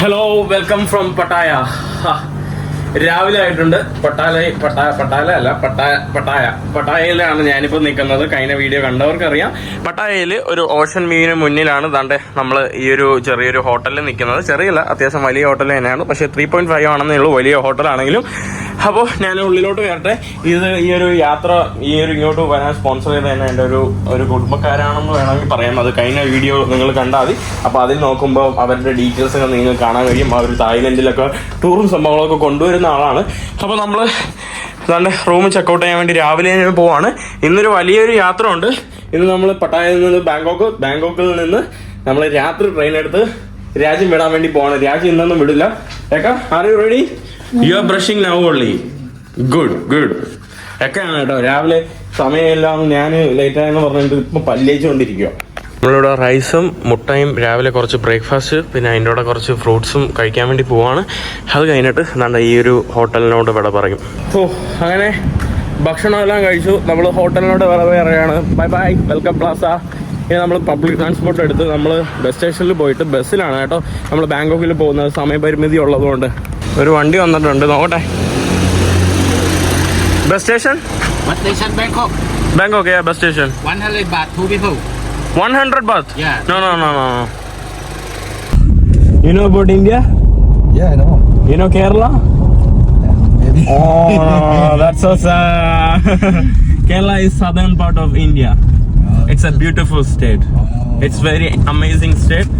Hello welcome from Pattaya ഹാ. രാവിലെ ആയിട്ടുണ്ട്. പട്ടാല പട്ടാ പട്ടാല അല്ല പട്ടായ പട്ടായ. പട്ടായയിലാണ് ഞാനിപ്പോൾ നിൽക്കുന്നത്. കഴിഞ്ഞ വീഡിയോ കണ്ടവർക്കറിയാം. പട്ടായയിൽ ഒരു ഓഷൻ വ്യൂവിന് മുന്നിലാണ് ദാണ്ടെ നമ്മൾ ഈ ഒരു ചെറിയൊരു ഹോട്ടലിൽ നിൽക്കുന്നത്. ചെറിയല്ല അത്യാവശ്യം വലിയ ഹോട്ടൽ തന്നെയാണ്. പക്ഷേ ത്രീ പോയിന്റ് ഫൈവ് ആണെന്നേ ഉള്ളൂ വലിയ ഹോട്ടലാണെങ്കിലും. അപ്പോൾ ഞാൻ ഉള്ളിലോട്ട് വരട്ടെ. ഇത് ഈ ഒരു യാത്ര ഈ ഒരു ഇങ്ങോട്ട് വരാൻ സ്പോൺസർ ചെയ്ത തന്നെ എന്റെ ഒരു ഒരു കുടുംബക്കാരാണെന്ന് വേണമെങ്കിൽ പറയാം. അത് കഴിഞ്ഞ വീഡിയോ നിങ്ങൾ കണ്ടാൽ മതി. അപ്പോൾ അതിൽ നോക്കുമ്പോൾ അവരുടെ ഡീറ്റെയിൽസ് ഒക്കെ നിങ്ങൾക്ക് കാണാൻ കഴിയും. അവർ തായ്ലൻഡിലൊക്കെ ടൂറും സംഭവങ്ങളൊക്കെ കൊണ്ടുവരുന്ന ആളാണ്. അപ്പോൾ നമ്മൾ അതാണ്ട് റൂം ചെക്കൗട്ട് ചെയ്യാൻ വേണ്ടി രാവിലെ ഞാൻ പോവാണ്. ഇന്നൊരു വലിയൊരു യാത്ര ഉണ്ട് ഇന്ന് നമ്മൾ പട്ടായയിൽ നിന്ന് ബാങ്കോക്ക് ബാങ്കോക്കിൽ നിന്ന് നമ്മൾ രാത്രി ട്രെയിൻ എടുത്ത് രാജ്യം വിടാൻ വേണ്ടി പോവാണ്. രാജ്യം ഇന്നൊന്നും വിടില്ല. ഏക്കാ are you ready you are brushing now only good good ഒക്കെയാണ് കേട്ടോ രാവിലെ സമയമെല്ലാം ഞാൻ ലേറ്റ് ആയെന്ന് പറഞ്ഞിട്ട് ഇപ്പൊ പല്ലേച്ചുകൊണ്ടിരിക്കുക നമ്മളിവിടെ റൈസും മുട്ടയും രാവിലെ കുറച്ച് ബ്രേക്ക്ഫാസ്റ്റ് പിന്നെ അതിന്റെ കൂടെ കുറച്ച് ഫ്രൂട്ട്സും കഴിക്കാൻ വേണ്ടി പോവാണ്. അത് കഴിഞ്ഞിട്ട് നല്ല ഈ ഒരു ഹോട്ടലിനോട് വിട പറയും. ഓ അങ്ങനെ ഭക്ഷണമെല്ലാം കഴിച്ചു. നമ്മൾ ഹോട്ടലിനോട് വിട പറയുകയാണ് ബൈ ബൈ വെൽക്കം പ്ലാസ ഇനി നമ്മൾ പബ്ലിക് ട്രാൻസ്പോർട്ട് എടുത്ത് നമ്മൾ ബസ് സ്റ്റേഷനിൽ പോയിട്ട് ബസ്സിലാണ് കേട്ടോ. നമ്മൾ ബാങ്കോക്കിൽ പോകുന്നത്. സമയപരിമിതി ഉള്ളതുകൊണ്ട്. ഒരു വണ്ടി വന്നിട്ടുണ്ട്. നോക്കട്ടെ. Bus station Bangkok station Bangkok, Bangkok bus station 100 baht, two people. 100 baht Yeah. no no no no no. you know about india Yeah, I know. you know kerala Maybe. oh that's so sad kerala is southern part of india it's a beautiful state it's very amazing state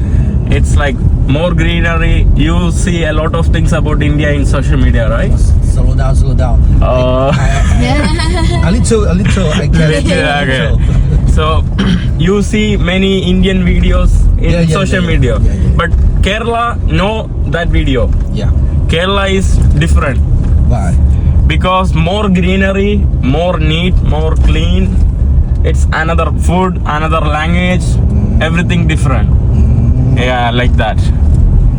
it's like more greenery you see a lot of things about india in social media right Slow down, slow down. uh, A little, a little. I get it. Yeah, A okay. Little. So you see many Indian videos in Yeah, yeah, social yeah, media, yeah, yeah. but Kerala no that video. Yeah. Kerala is different Why? because more greenery, more neat, more clean. It's another food, another language, mm. everything different. Mm. Yeah, like that.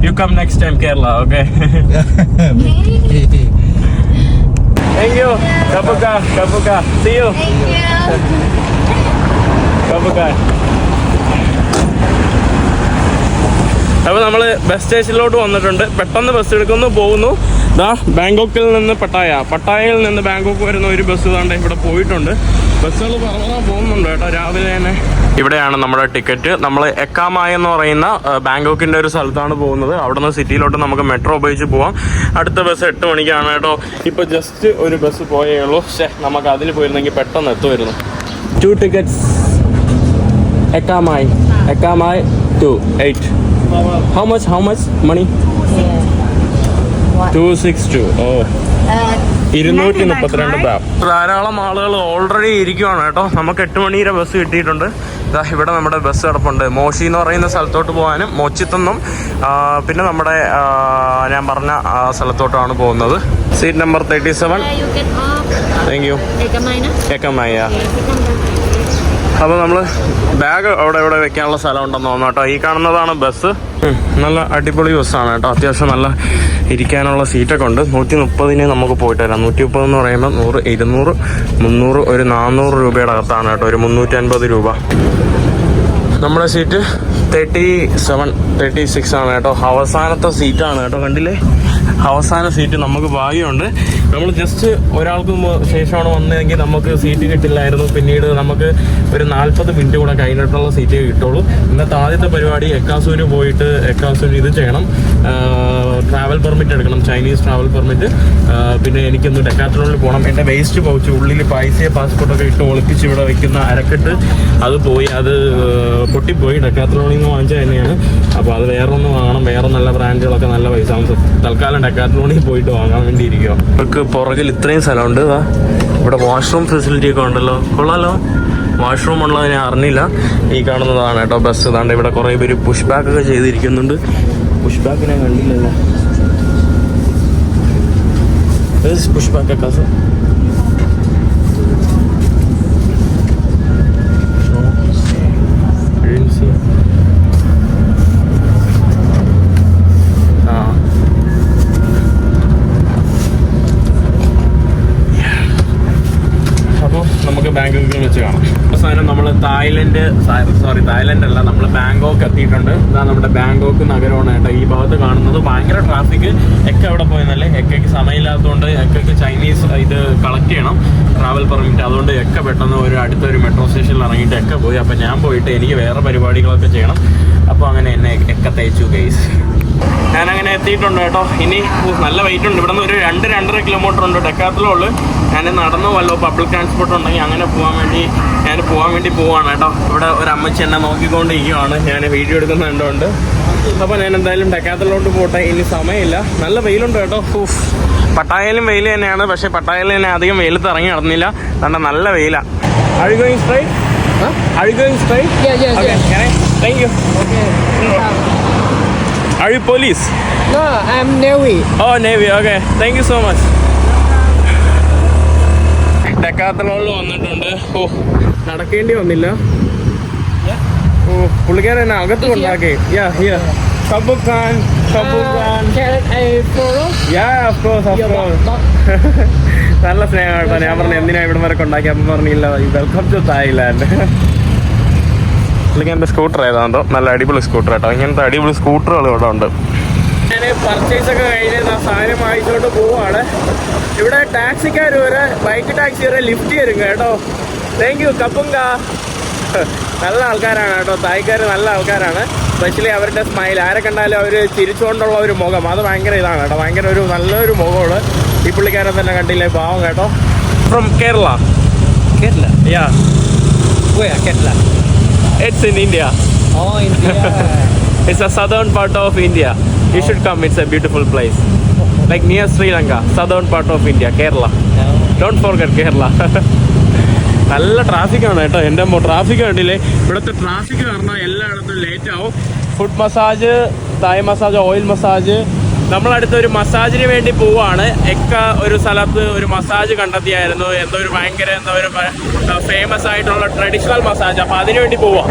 You come next time, Kerala, okay? Thank you. Kapuka, Kapuka. See you. Kapuka. അപ്പോൾ നമ്മൾ bus സ്റ്റേഷനിലോട്ട് വന്നിട്ടുണ്ട്. പെട്ടെന്ന് bus എടുക്കുന്നു പോകുന്നു. ഇതാ ബാങ്കോക്കിൽ നിന്ന് Pattaya. പട്ടായയിൽ നിന്ന് Bangkok വരുന്ന ഒരു ബസ് ഇതാണ്ട് ഇവിടെ പോയിട്ടുണ്ട്. ബസ്സുകൾ പറഞ്ഞാൽ പോകുന്നുണ്ട് കേട്ടോ രാവിലെ തന്നെ. ഇവിടെയാണ് നമ്മുടെ ടിക്കറ്റ് നമ്മൾ എക്കാമായ എന്ന് പറയുന്ന ബാങ്കോക്കിന്റെ ഒരു സ്ഥലത്താണ് പോകുന്നത്. അവിടെ നിന്ന് സിറ്റിയിലോട്ട് നമുക്ക് മെട്രോ ഉപയോഗിച്ച് പോവാം. അടുത്ത ബസ് എട്ട് മണിക്കാണ് കേട്ടോ. ഇപ്പോൾ ജസ്റ്റ് ഒരു ബസ് പോയേ ഉള്ളൂ. പക്ഷേ നമുക്ക് അതിൽ പോയിരുന്നെങ്കിൽ പെട്ടെന്ന് എത്തുമായിരുന്നു. Two tickets Ekamai Ekamai to eight. How much? How much money? Two six two ഓ ഇരുന്നൂറ്റി മുപ്പത്തിരണ്ട് ധാരാളം ആളുകൾ ഓൾറെഡി ഇരിക്കുവാണ് കേട്ടോ. നമുക്ക് എട്ട് മണിയുടെ ബസ് കിട്ടിയിട്ടുണ്ട്. ദാ ഇവിടെ നമ്മുടെ ബസ് കിടപ്പുണ്ട്. മോശി എന്ന് പറയുന്ന സ്ഥലത്തോട്ട് പോകാനും മോച്ചിത്തെന്നും പിന്നെ നമ്മുടെ ഞാൻ പറഞ്ഞ സ്ഥലത്തോട്ടാണ് പോകുന്നത്. Seat number thirty seven thank you Ekamai. അപ്പോൾ നമ്മൾ ബാഗ് അവിടെ ഇവിടെ വെക്കാനുള്ള സ്ഥലം ഉണ്ടെന്ന് തോന്നുന്നു കേട്ടോ. ഈ കാണുന്നതാണ് ബസ് നല്ല അടിപൊളി ബസ്സാണ് കേട്ടോ. അത്യാവശ്യം നല്ല ഇരിക്കാനുള്ള സീറ്റൊക്കെ ഉണ്ട്. നൂറ്റി മുപ്പതിന് നമുക്ക് പോയിട്ട് വരാം. നൂറ്റി മുപ്പത് എന്ന് പറയുമ്പോൾ നൂറ് ഇരുന്നൂറ് മുന്നൂറ് ഒരു നാനൂറ് രൂപയുടെ അകത്താണ് കേട്ടോ. ഒരു മുന്നൂറ്റി അൻപത് രൂപ. നമ്മുടെ seat thirty seven thirty six ആണ് കേട്ടോ. അവസാനത്തെ സീറ്റാണ് കേട്ടോ. കണ്ടില്ലേ? അവസാന സീറ്റ് നമുക്ക് ഭാഗ്യമുണ്ട്. നമ്മൾ ജസ്റ്റ് ഒരാൾക്ക് ശേഷമാണ് വന്നതെങ്കിൽ നമുക്ക് സീറ്റ് കിട്ടില്ലായിരുന്നു. പിന്നീട് നമുക്ക് ഒരു നാൽപ്പത് മിനിറ്റ് കൂടെ കഴിഞ്ഞിട്ടുള്ള സീറ്റ് കിട്ടുള്ളൂ. ഇന്നത്തെ ആദ്യത്തെ പരിപാടി എക്കാസൂര് പോയിട്ട് എക്കാസൂര് ഇത് ചെയ്യണം. ട്രാവൽ പെർമിറ്റ് എടുക്കണം. ചൈനീസ് ട്രാവൽ പെർമിറ്റ് പിന്നെ എനിക്കൊന്ന് ഡെക്കാത്രോണിൽ പോകണം എന്റെ വേസ്റ്റ് പൗച്ച് ഉള്ളിൽ പൈസയെ പാസ്പോർട്ടൊക്കെ ഇട്ട് ഒളിപ്പിച്ച് ഇവിടെ വെക്കുന്ന അരക്കെട്ട്. അത് പോയി അത് പൊട്ടിപ്പോയി. ഡെക്കാത്രോണിൽ നിന്ന് വാങ്ങിച്ചത് തന്നെയാണ്. അപ്പോൾ അത് വേറെ ഒന്ന് വാങ്ങണം. വേറെ നല്ല ബ്രാൻഡുകളൊക്കെ നല്ല പൈസ. തൽക്കാലം ഡെക്കാത്രോണിൽ പോയിട്ട് വാങ്ങാൻ വേണ്ടി ഇരിക്കുക അവർക്ക് പുറകിൽ ഇത്രയും ഇതാ ഇവിടെ വാഷ്റൂം ഫെസിലിറ്റി ഒക്കെ ഉണ്ടല്ലോ. കൊള്ളാലോ. വാഷ്റൂം ഉള്ളത് ഞാൻ അറിഞ്ഞില്ല. ഈ കാണുന്നതാണ് കേട്ടോ ബസ് ഇതാണ്ട് ഇവിടെ കുറേ പേര് പുഷ് ബാക്ക് ഒക്കെ ചെയ്തിരിക്കുന്നുണ്ട്. പുഷ് ബാക്ക് ഞാൻ കണ്ടില്ലല്ലോ. പുഷ് ബാക്ക് ഒക്കെ. തായ്ലൻഡ് സോറി തായ്ലൻഡ് അല്ല നമ്മൾ ബാങ്കോക്ക് എത്തിയിട്ടുണ്ട്. ഇതാ നമ്മുടെ ബാങ്കോക്ക് നഗരമാണ് കേട്ടോ. ഈ ഭാഗത്ത് കാണുന്നത് ഭയങ്കര ട്രാഫിക് എക്ക അവിടെ പോയെന്നല്ലേ എക്കയ്ക്ക് സമയമില്ലാത്തതുകൊണ്ട് എക്കയ്ക്ക് ചൈനീസ് ഇത് കളക്ട് ചെയ്യണം ട്രാവൽ പെർമിറ്റ് അതുകൊണ്ട് എക്ക പെട്ടെന്ന് ഒരു അടുത്തൊരു മെട്രോ സ്റ്റേഷനിൽ ഇറങ്ങിയിട്ട് എക്ക പോയി. അപ്പം ഞാൻ പോയിട്ട് എനിക്ക് വേറെ പരിപാടികളൊക്കെ ചെയ്യണം. അപ്പോൾ അങ്ങനെ എന്നെ എക്ക തയ്ച്ചു ഗൈസ് ഞാനങ്ങനെ എത്തിയിട്ടുണ്ട് കേട്ടോ. ഇനി നല്ല വെയിറ്റ് ഉണ്ട്. ഇവിടെ നിന്ന് ഒരു രണ്ട് രണ്ടര കിലോമീറ്റർ ഉണ്ട് ഡെക്കാത്തിലുള്ളു. ഞാൻ നടന്നു വല്ലോ പബ്ലിക് ട്രാൻസ്പോർട്ട് ഉണ്ടെങ്കിൽ അങ്ങനെ പോകാൻ വേണ്ടി ഞാൻ പോകാൻ വേണ്ടി പോവാണ് കേട്ടോ. ഇവിടെ ഒരു അമ്മച്ചി എന്നെ നോക്കിക്കൊണ്ടിരിക്കുകയാണ് ഞാൻ വീഡിയോ എടുക്കുന്ന കണ്ടുകൊണ്ട് അപ്പോൾ ഞാൻ എന്തായാലും ഡെക്കാത്തിലോട്ട് പോട്ടെ. ഇനി സമയമില്ല. നല്ല വെയിലുണ്ട് കേട്ടോ. ഊഫ് പട്ടായയിലും വെയിൽ തന്നെയാണ്. പക്ഷേ പട്ടായയിൽ തന്നെ അധികം വെയിലത്ത് ഇറങ്ങി നടന്നില്ല. കണ്ട നല്ല വെയിലാണ് Are you going straight? Are you going straight? Yeah, yeah, Okay, yeah. can I? Thank you. Are you police? No, I'm Navy. Oh, Navy. Okay. Thank you so much. ഡെക്കാത്തലോളിൽ വന്നിട്ടുണ്ട് ഓ നടക്കേണ്ടി വന്നില്ല ഓ പുള്ളിക്കാരൻ അകത്ത് കൊണ്ടാക്കി യാ ഹിയ കബുഖാൻ കബുഖാൻ Can ഖാൻ follow? Yeah of course of course നല്ല സ്നേഹം കേട്ടോ ഞാൻ പറഞ്ഞു എന്തിനാ ഇവിടെ വരെ കൊണ്ടാക്കി അപ്പം പറഞ്ഞില്ല വെൽക്കം ടു തായ്ലാൻഡ് പുള്ളിക്ക് എന്റെ സ്കൂട്ടർ ഏതാണ്ടോ. നല്ല അടിപൊളി സ്കൂട്ടർ കേട്ടോ. ഇങ്ങനത്തെ അടിപൊളി സ്കൂട്ടറുകൾ ഇവിടെ ഉണ്ട്. ഞാൻ പർച്ചേസ് ഒക്കെ കഴിഞ്ഞ് ഞാൻ സാധനം വാങ്ങിച്ചോണ്ട് പോവാണ്. ഇവിടെ ടാക്സിക്കാർ വരെ ബൈക്ക് ടാക്സി വരെ ലിഫ്റ്റ് തരും കേട്ടോ. താങ്ക് യു കപ്പുങ്ക. നല്ല ആൾക്കാരാണ് കേട്ടോ. തായ്ക്കാർ നല്ല ആൾക്കാരാണ്. സ്പെഷ്യലി അവരുടെ സ്മൈൽ ആരെ കണ്ടാലും അവർ ചിരിച്ചുകൊണ്ടുള്ള ഒരു മുഖം. അത് ഭയങ്കര ഇതാണ് കേട്ടോ. ഭയങ്കര ഒരു നല്ലൊരു മുഖമാണ്. ഈ പുള്ളിക്കാരൻ തന്നെ കണ്ടില്ലേ? പാവം കേട്ടോ. From Kerala Kerala yeah Where? Kerala. in India. Oh, India. It's a southern part of India. You oh. should come. It's a beautiful place. Like near Sri Lanka, southern part of India, Kerala. Don't forget Kerala. നല്ല ട്രാഫിക്കാണ് കേട്ടോ എന്റെ traffic കണ്ടില്ലേ ഇവിടുത്തെ traffic കാരണം എല്ലായിടത്തും late ആവും food massage Thai massage oil massage നമ്മളടുത്ത് ഒരു മസാജിന് വേണ്ടി പോവാണ്. എക്ക ഒരു സ്ഥലത്ത് ഒരു മസാജ് കണ്ടെത്തിയായിരുന്നു. എന്തോ ഒരു ഭയങ്കര എന്തോ ഒരു ഫേമസ് ആയിട്ടുള്ള ട്രഡീഷണൽ മസാജ് അപ്പൊ അതിനു വേണ്ടി പോവാം.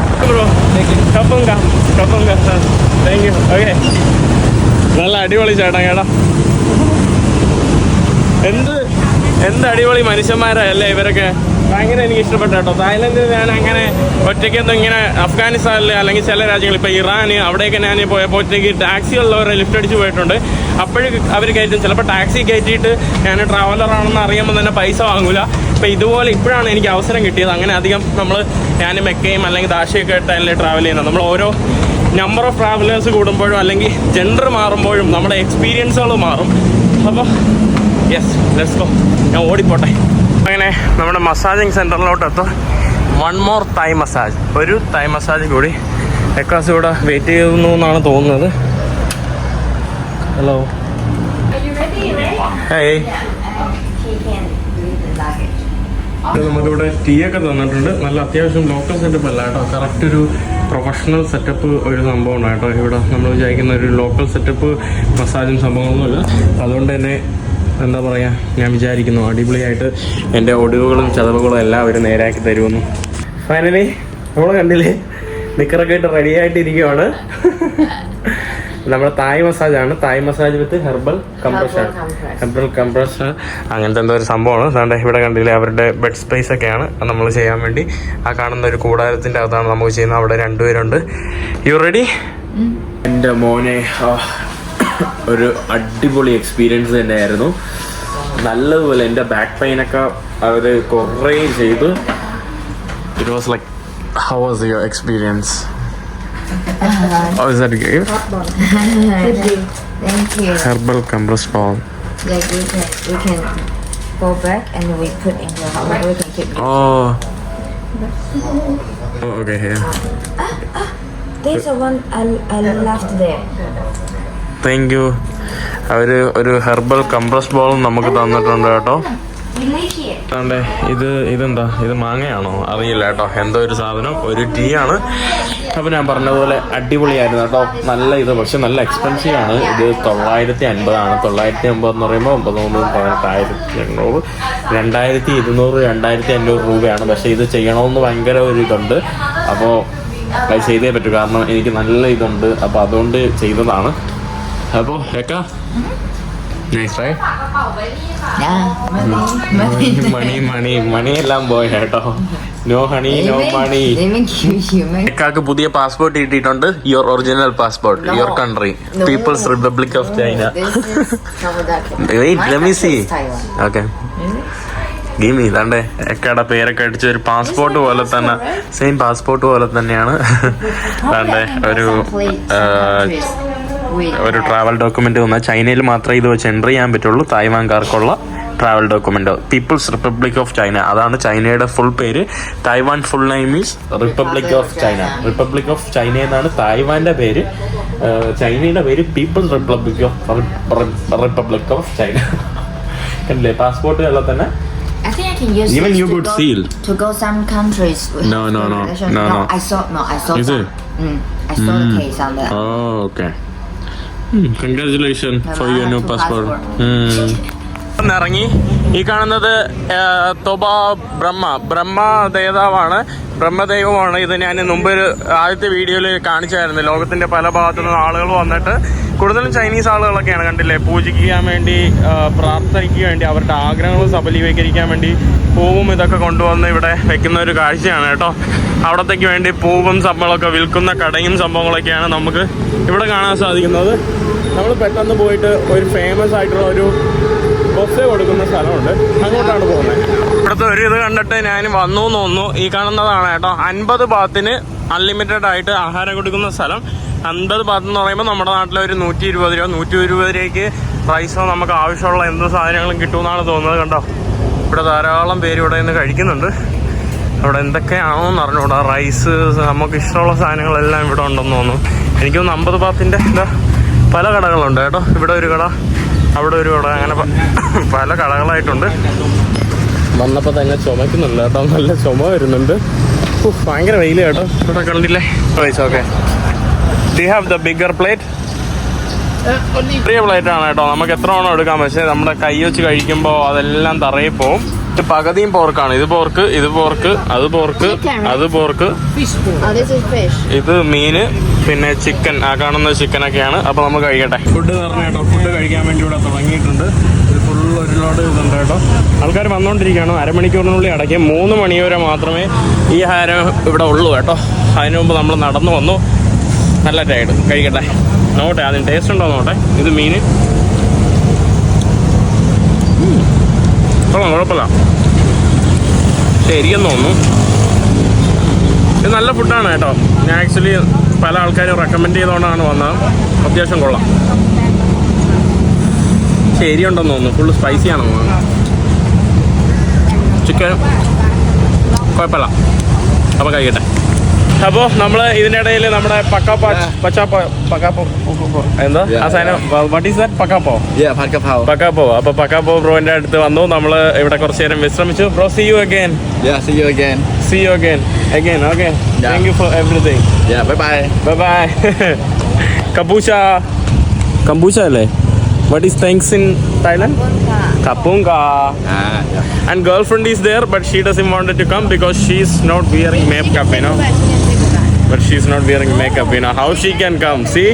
നല്ല അടിപൊളി ചേട്ടാ കേടാ എന്ത് എന്ത് അടിപൊളി മനുഷ്യന്മാരല്ലേ ഇവരൊക്കെ? ഭയങ്കര എനിക്ക് ഇഷ്ടപ്പെട്ട കേട്ടോ. തായ്ലൻഡിൽ ഞാൻ അങ്ങനെ ഒറ്റയ്ക്ക് ഒറ്റയ്ക്കൊന്നും ഇങ്ങനെ അഫ്ഗാനിസ്ഥാനിൽ അല്ലെങ്കിൽ ചില രാജ്യങ്ങൾ ഇപ്പോൾ ഇറാൻ അവിടെയൊക്കെ ഞാൻ പോയപ്പോൾ ഒറ്റയ്ക്ക് ടാക്സിയുള്ളവരെ ലിഫ്റ്റ് അടിച്ച് പോയിട്ടുണ്ട്. അപ്പോഴും അവർ കയറ്റും. ചിലപ്പോൾ ടാക്സി കയറ്റിയിട്ട് ഞാൻ ട്രാവലറാണെന്ന് അറിയുമ്പോൾ തന്നെ പൈസ വാങ്ങൂല. അപ്പോൾ ഇതുപോലെ ഇപ്പോഴാണ് എനിക്ക് അവസരം കിട്ടിയത്. അങ്ങനെ അധികം നമ്മൾ ഞാൻ മെക്കയും അല്ലെങ്കിൽ ദാശയൊക്കെ ആയിട്ടല്ലേ ട്രാവൽ ചെയ്യുന്നത്. നമ്മൾ ഓരോ നമ്പർ ഓഫ് ട്രാവലേഴ്സ് കൂടുമ്പോഴും അല്ലെങ്കിൽ ജെൻഡർ മാറുമ്പോഴും നമ്മുടെ എക്സ്പീരിയൻസുകൾ മാറും. അപ്പോൾ യെസ് ലെറ്റ്സ് ഗോ ഞാൻ ഓടിപ്പോട്ടെ. അങ്ങനെ നമ്മുടെ മസാജിങ് സെന്ററിലോട്ട് എത്തും. വൺ മോർ തൈ മസാജ് ഒരു തൈ മസാജ് കൂടി. എക്കാസ് ഇവിടെ വെയിറ്റ് ചെയ്യുന്നു എന്നാണ് തോന്നുന്നത്. ഹലോ? ഏയ് നമുക്കിവിടെ ടീ ഒക്കെ തന്നിട്ടുണ്ട്. നല്ല അത്യാവശ്യം ലോക്കൽ സെറ്റപ്പ് അല്ല കേട്ടോ. കറക്റ്റ് ഒരു പ്രൊഫഷണൽ സെറ്റപ്പ് ഒരു സംഭവമാണ് കേട്ടോ. ഇവിടെ നമ്മൾ വിചാരിക്കുന്ന ഒരു ലോക്കൽ സെറ്റപ്പ് മസാജും സംഭവങ്ങളൊന്നുമില്ല അതുകൊണ്ട് തന്നെ എന്താ പറയുക ഞാൻ വിചാരിക്കുന്നു അടിപൊളിയായിട്ട് എന്റെ ഒടിവുകളും ചതവുകളും എല്ലാം അവർ നേരാക്കി തരുമെന്ന്. ഫൈനലി നമ്മൾ കണ്ടില്ലേ നിക്കറൊക്കെ ആയിട്ട് റെഡി ആയിട്ടിരിക്കുവാണ് നമ്മുടെ Thai മസാജാണ് Thai massage with herbal compression. Herbal compression അങ്ങനത്തെ എന്തോ ഒരു സംഭവമാണ്. അതുകൊണ്ട് ഇവിടെ കണ്ടില്ലേ അവരുടെ ബെഡ് സ്പേസ് ഒക്കെയാണ്. നമ്മൾ ചെയ്യാൻ വേണ്ടി ആ കാണുന്ന ഒരു കൂടാരത്തിന്റെ അകത്താണ് നമുക്ക് ചെയ്യുന്നത്. അവിടെ രണ്ടുപേരുണ്ട്. യു റെഡി എന്റെ മോനെ ഒരു അടിപൊളി എക്സ്പീരിയൻസ് തന്നെയായിരുന്നു. നല്ലതുപോലെ എൻ്റെ ബാക്ക് പെയിനൊക്കെ അവർ കുറേ ചെയ്തു it was like how was your experience Oh, is that good? Thank you. Herbal compressed balm. Like we can we can go back and we put in your house. We can keep. Oh. Oh, okay, here. There's a one I I left there. Thank you അവർ ഒരു herbal compress ബോളും നമുക്ക് തന്നിട്ടുണ്ട് കേട്ടോ. അതെ ഇത് ഇതെന്താ? ഇത് മാങ്ങയാണോ? അറിയില്ല കേട്ടോ. എന്തോ ഒരു സാധനം ഒരു ടീ ആണ്. അപ്പോൾ ഞാൻ പറഞ്ഞതുപോലെ അടിപൊളിയായിരുന്നു കേട്ടോ. നല്ല ഇത് പക്ഷെ നല്ല എക്സ്പെൻസീവ് ആണ്. ഇത് തൊള്ളായിരത്തി അൻപതാണ് തൊള്ളായിരത്തി അമ്പത് എന്ന് പറയുമ്പോൾ ഒമ്പത് മൂന്ന് പതിനെട്ടായിരത്തി എണ്ണൂറ് രണ്ടായിരത്തി ഇരുന്നൂറ് രണ്ടായിരത്തി അഞ്ഞൂറ് രൂപയാണ്. പക്ഷേ ഇത് ചെയ്യണമെന്ന് ഭയങ്കര ഒരു ഇതുണ്ട്. അപ്പോൾ ചെയ്തേ പറ്റൂ. കാരണം എനിക്ക് നല്ല ഇതുണ്ട്. അപ്പോൾ അതുകൊണ്ട് ചെയ്തതാണ്. അപ്പോൾ ഏക്കാ നൈസ് money. മണി മണി മണി എല്ലാം പോയ കേട്ടോ. No honey no money. ഇക്കാക്ക് പുതിയ പാസ്പോർട്ട് കിട്ടിയിട്ടുണ്ട്. Your original passport. Your country. People's republic of China. Wait see. Okay gimme ഇതാണ്ടേ. എക്കയുടെ പേരൊക്കെ അടിച്ച ഒരു പാസ്പോർട്ട് പോലെ തന്നെ. സെയിം പാസ്പോർട്ട് പോലെ തന്നെയാണ്. അതാണ്ട് ഒരു ഒരു ട്രാവൽ ഡോക്യുമെന്റ് വന്നാൽ ചൈനയിൽ മാത്രമേ ഇത് വെച്ച് എൻട്രി ചെയ്യാൻ പറ്റുള്ളൂ തായ്വാൻകാർക്കുള്ള travel document people's republic of China അതാണ് ചൈനയുടെ ഫുൾ പേര് Taiwan full name is republic of China republic of China എന്നാണ് തായ്വാന്റെ പേര് ചൈനയുടെ പേര് people's republic of republic of China കണ്ടില്ലേ എല്ലാം തന്നെ I think I can use Even you to could go, seal. to go some countries. with No, no, no. regulations. No, no. I saw no, I saw. Is some. it? Mm, I saw the case on the. Okay congratulation for your new passport ഇറങ്ങി. ഈ കാണുന്നത് തൊബ ബ്രഹ്മ. ബ്രഹ്മ ദേതാവാണ്. ബ്രഹ്മദൈവമാണ് ഇത് ഞാൻ മുമ്പ് ഒരു ആദ്യത്തെ വീഡിയോയിൽ കാണിച്ചായിരുന്നു. ലോകത്തിന്റെ പല ഭാഗത്തു നിന്ന് ആളുകൾ വന്നിട്ട് കൂടുതലും ചൈനീസ് ആളുകളൊക്കെയാണ് കണ്ടില്ലേ? പൂജിക്കാൻ വേണ്ടി പ്രാർത്ഥനയ്ക്ക് വേണ്ടി അവരുടെ ആഗ്രഹങ്ങൾ സഫലീകരിക്കാൻ വേണ്ടി പൂവും ഇതൊക്കെ കൊണ്ടുവന്ന് ഇവിടെ വെക്കുന്ന ഒരു കാഴ്ചയാണ് കേട്ടോ. അവിടത്തേക്ക് വേണ്ടി പൂവും സംഭവങ്ങളൊക്കെ വിൽക്കുന്ന കടയും സംഭവങ്ങളൊക്കെയാണ് നമുക്ക് ഇവിടെ കാണാൻ സാധിക്കുന്നത്. നമ്മൾ പെട്ടെന്ന് പോയിട്ട് ഒരു ഫേമസ് ആയിട്ടുള്ള ഒരു ബൊഫെ കൊടുക്കുന്ന സ്ഥലമുണ്ട്. അങ്ങോട്ടാണ് പോകുന്നത്. ഇവിടുത്തെ ഒരു ഇത് കണ്ടിട്ട് ഞാൻ വന്നു തോന്നുന്നു. ഈ കാണുന്നതാണ് കേട്ടോ. അൻപത് ബാത്തിന് അൺലിമിറ്റഡ് ആയിട്ട് ആഹാരം കൊടുക്കുന്ന സ്ഥലം. അൻപത് ബാത്ത് എന്ന് പറയുമ്പോൾ നമ്മുടെ നാട്ടിലെ ഒരു നൂറ്റി ഇരുപത് രൂപ നൂറ്റി ഇരുപത് രൂപയ്ക്ക് പ്രൈസോ നമുക്ക് ആവശ്യമുള്ള എന്ത് സാധനങ്ങളും കിട്ടുമെന്നാണ് തോന്നുന്നത് കണ്ടോ. ഇവിടെ ധാരാളം പേര് ഇവിടെ നിന്ന് കഴിക്കുന്നുണ്ട്. അവിടെ എന്തൊക്കെയാണോ എന്ന് അറിഞ്ഞൂടാ റൈസ് നമുക്ക് ഇഷ്ടമുള്ള സാധനങ്ങളെല്ലാം ഇവിടെ ഉണ്ടെന്ന് തോന്നുന്നു. എനിക്കൊന്ന് അമ്പത് പാത്തിന്റെ എന്താ പല കടകളുണ്ട് കേട്ടോ. ഇവിടെ ഒരു കട അവിടെ ഒരു കട അങ്ങനെ പല കടകളായിട്ടുണ്ട്. വന്നപ്പോൾ തന്നെ ചുമക്കുന്നുണ്ട് കേട്ടോ. നല്ല ചുമ വരുന്നുണ്ട്. ഭയങ്കര വെയിലേട്ടോ ഇവിടെ കണ്ടില്ലേ? Rice okay they have the bigger plate ചെറിയ പ്ലേറ്റ് ആണ് കേട്ടോ. നമുക്ക് എത്ര വേണം എടുക്കാം? പക്ഷേ നമ്മുടെ കൈ വെച്ച് കഴിക്കുമ്പോൾ അതെല്ലാം തറയിൽ പോവും. ഇത് പകുതിയും പോർക്കാണ്. ഇത് പോർക്ക് ഇത് പോർക്ക് അത് പോർക്ക് അത് പോർക്ക്. ഇത് മീന് പിന്നെ ചിക്കൻ. ആ കാണുന്ന ചിക്കനൊക്കെയാണ്. അപ്പൊ നമുക്ക് കഴിക്കട്ടെ. ഫുഡ് പറഞ്ഞു കേട്ടോ ഫുഡ് കഴിക്കാൻ വേണ്ടി ഇവിടെ തുടങ്ങിയിട്ടുണ്ട്. ഇത് ഫുൾ ഒരുപാട് ഇതുണ്ട് കേട്ടോ. ആൾക്കാർ വന്നുകൊണ്ടിരിക്കുകയാണ് അരമണിക്കൂറിനുള്ളിൽ അടയ്ക്കും. മൂന്ന് മണി വരെ മാത്രമേ ഈ ഹാരം ഇവിടെ ഉള്ളൂ കേട്ടോ. അതിനു മുമ്പ് നമ്മൾ നടന്നു വന്നു. നല്ല ടൈഡ് കഴിക്കട്ടെ. നോട്ടെ അതിന് ടേസ്റ്റ് ഉണ്ടോ നോട്ടെ ഇത് മീൻ. കൊള്ളാം കുഴപ്പമില്ല ശരിയെന്ന് തോന്നുന്നു. ഇത് നല്ല ഫുഡാണ് കേട്ടോ. ഞാൻ ആക്ച്വലി പല ആൾക്കാരും റെക്കമെൻഡ് ചെയ്തുകൊണ്ടാണ് വന്നത്. അത്യാവശ്യം കൊള്ളാം. ശരി ഉണ്ടെന്ന് തോന്നുന്നു. ഫുള്ള് സ്പൈസി ആണെന്ന് തോന്നുന്നു. ചിക്കൻ കുഴപ്പമില്ല അപ്പോൾ കഴിക്കട്ടെ. അപ്പോൾ നമ്മൾ ഇതിന്റെ ഇടയിൽ നമ്മുടെ പക്കാപ്പ പച്ചാപ്പ പക്കാപ്പോ എന്താ ആ സാധനം വാട്ട് ഈസ് ദാറ്റ് പക്കാപ്പോ. പക്കാപ്പോ അപ്പോൾ പക്കാപ്പോ ബ്രോന്റെ അടുത്ത് വന്നു നമ്മൾ ഇവിടെ കുറച്ച് നേരം വിശ്രമിച്ചു bro see you again Yeah, see you again. See you again. Again, okay. Yeah. Thank you for everything. Yeah, bye bye. Bye bye. Kabucha. Kombucha അല്ലേ What is thanks in Thailand? Kapunga. Ah, yeah. And girlfriend is there, but she doesn't want to come because she's not wearing makeup, you know. She's not wearing makeup you know. How she can come? See?